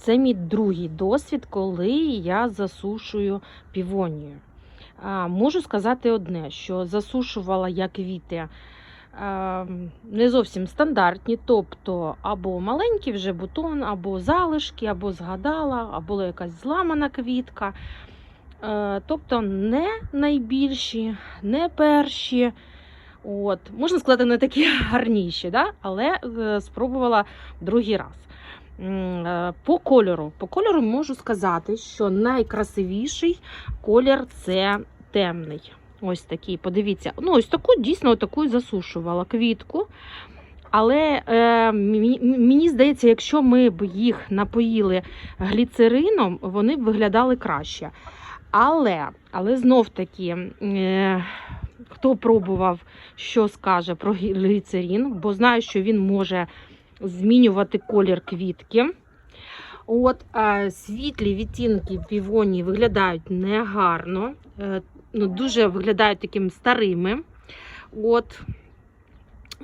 Це мій другий досвід, коли я засушую півонію. Можу сказати одне, що засушувала я квіти не зовсім стандартні, тобто або маленький вже бутон, або залишки, або згадала, або якась зламана квітка. Е, Тобто не найбільші, не перші. От, можна сказати, не такі гарніші, да? але е, спробувала другий раз. Е, По кольору. По кольору можу сказати, що найкрасивіший колір це темний. Ось такий, подивіться. Ну, ось таку дійсно таку засушувала квітку. Але е, мені здається, якщо ми б їх напоїли гліцерином, вони б виглядали краще. Але, але знов таки, е, хто пробував, що скаже про гліцерин, бо знаю, що він може змінювати колір квітки. От світлі відтінки півонії виглядають негарно, е, ну, дуже виглядають такими старими. От,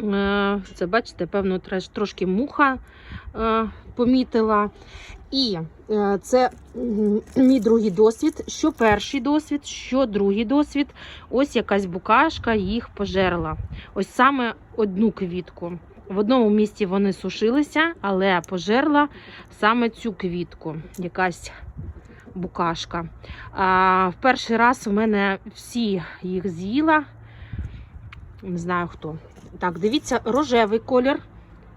е, це бачите, певно, трошки муха е, помітила. І це мій другий досвід. Що перший досвід, що другий досвід. Ось якась букашка їх пожерла. Ось саме одну квітку. В одному місці вони сушилися, але пожерла саме цю квітку, якась букашка. А, в перший раз у мене всі їх з'їла. Не знаю хто. Так, дивіться, рожевий колір.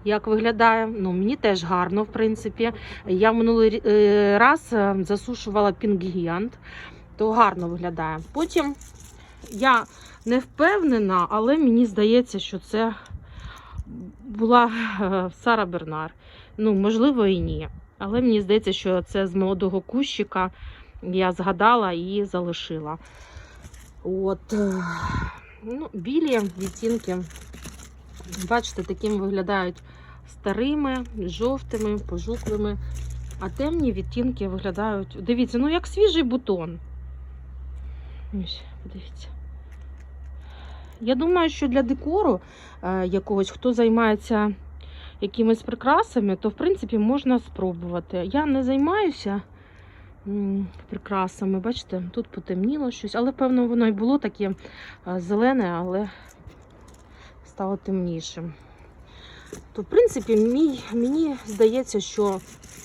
Як виглядає? Ну, мені теж гарно, в принципі. Я минулий е, раз е, засушувала пінгіант, то гарно виглядає. Потім я не впевнена, але мені здається, що це була Сара Бернар. Ну, можливо, і ні. Але мені здається, що це з молодого кущика я згадала і залишила. От, е, ну, білі відтінки, бачите, такими виглядають старими, жовтими, пожухлими. А темні відтінки виглядають. Дивіться, ну як свіжий бутон. Ось, подивіться. Я думаю, що для декору е, якогось, хто займається якимись прикрасами, то в принципі можна спробувати. Я не займаюся прикрасами. Бачите, тут потемніло щось, але певно воно і було таке е, зелене, але стало темнішим. То, в принципі, мій, мені здається, що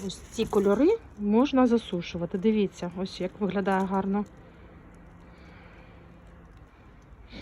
ось ці кольори можна засушувати. Дивіться, ось як виглядає гарно.